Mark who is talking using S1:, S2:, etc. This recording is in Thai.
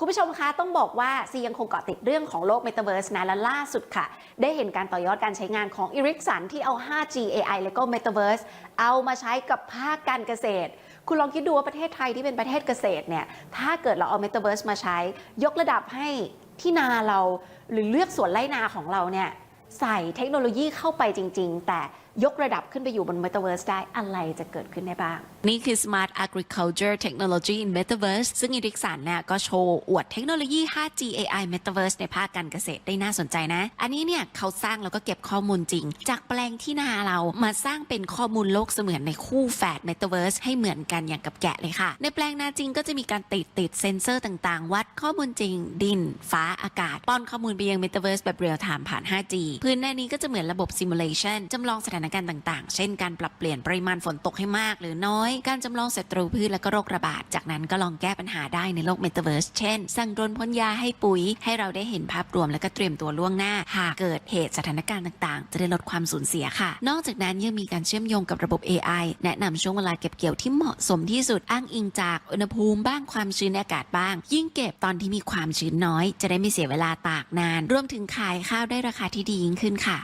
S1: คุณผู้ชมคะต้องบอกว่าซียังคงเกาะติดเรื่องของโลก Metaverse นะและล่าสุดค่ะ ได้เห็นการต่อยอดการใช้งานของ e r i c s o n ที่เอา 5G AI แล้วก็ Metaverse เอามาใช้กับภาคการเกษตร คุณลองคิดดูว่าประเทศไทยที่เป็นประเทศเกษตรเนี่ยถ้าเกิดเราเอา Metaverse มาใช้ ยกระดับให้ที่นาเราหรือเลือกสวนไร่นาของเราเนี่ยใส่เทคโนโลยีเข้าไปจริง ๆ แต่ ยกระดับขึ้นไปอยู่บน Metaverse ได้อะไรจะเกิดขึ้นได้บ้าง
S2: นี่คือ Smart Agriculture Technology in Metaverse ซึ่งอีริกสันเนี่ยก็โชว์อวดเทคโนโลยี 5G AI Metaverse ในภาคการเกษตรได้น่าสนใจนะ อันนี้เนี่ยเขาสร้างแล้วก็เก็บข้อมูลจริง จากแปลงที่นาเรามาสร้างเป็นข้อมูลโลกเสมือนในคู่แฝด Metaverse ให้เหมือนกันอย่างกับแกะเลยค่ะ ในแปลงนาจริงก็จะมีการติดติดเซ็นเซอร์ต่างๆ วัดข้อมูลจริง ดิน ฟ้าอากาศป้อนข้อมูลไปยัง Metaverse แบบเรียลไทม์ผ่าน 5G พื้นหน้านี้ก็จะเหมือนระบบ Simulation จำลองสถานการณ์ต่างๆ เช่นการปรับเปลี่ยนปริมาณฝนตกให้มาก หรือน้อย การจำลองศัตรูพืชและก็โรคระบาด จากนั้นก็ลองแก้ปัญหาได้ในโลก Metaverse เช่น สั่งโดรนพ่นยาให้ปุ๋ย ให้เราได้เห็นภาพรวมและก็เตรียมตัวล่วงหน้า หากเกิดเหตุสถานการณ์ต่างๆ จะได้ลดความสูญเสียค่ะ นอกจากนั้นยังมีการเชื่อมโยงกับระบบ AI แนะนำช่วงเวลาเก็บเกี่ยวที่เหมาะสมที่สุด อ้างอิงจากอุณหภูมิบ้างความชื้นในอากาศบ้าง ยิ่งเก็บตอนที่มีความชื้นน้อย จะได้ไม่เสียเวลาตากนาน รวมถึงขายข้าวได้ราคาที่ดียิ่งขึ้นค่ะ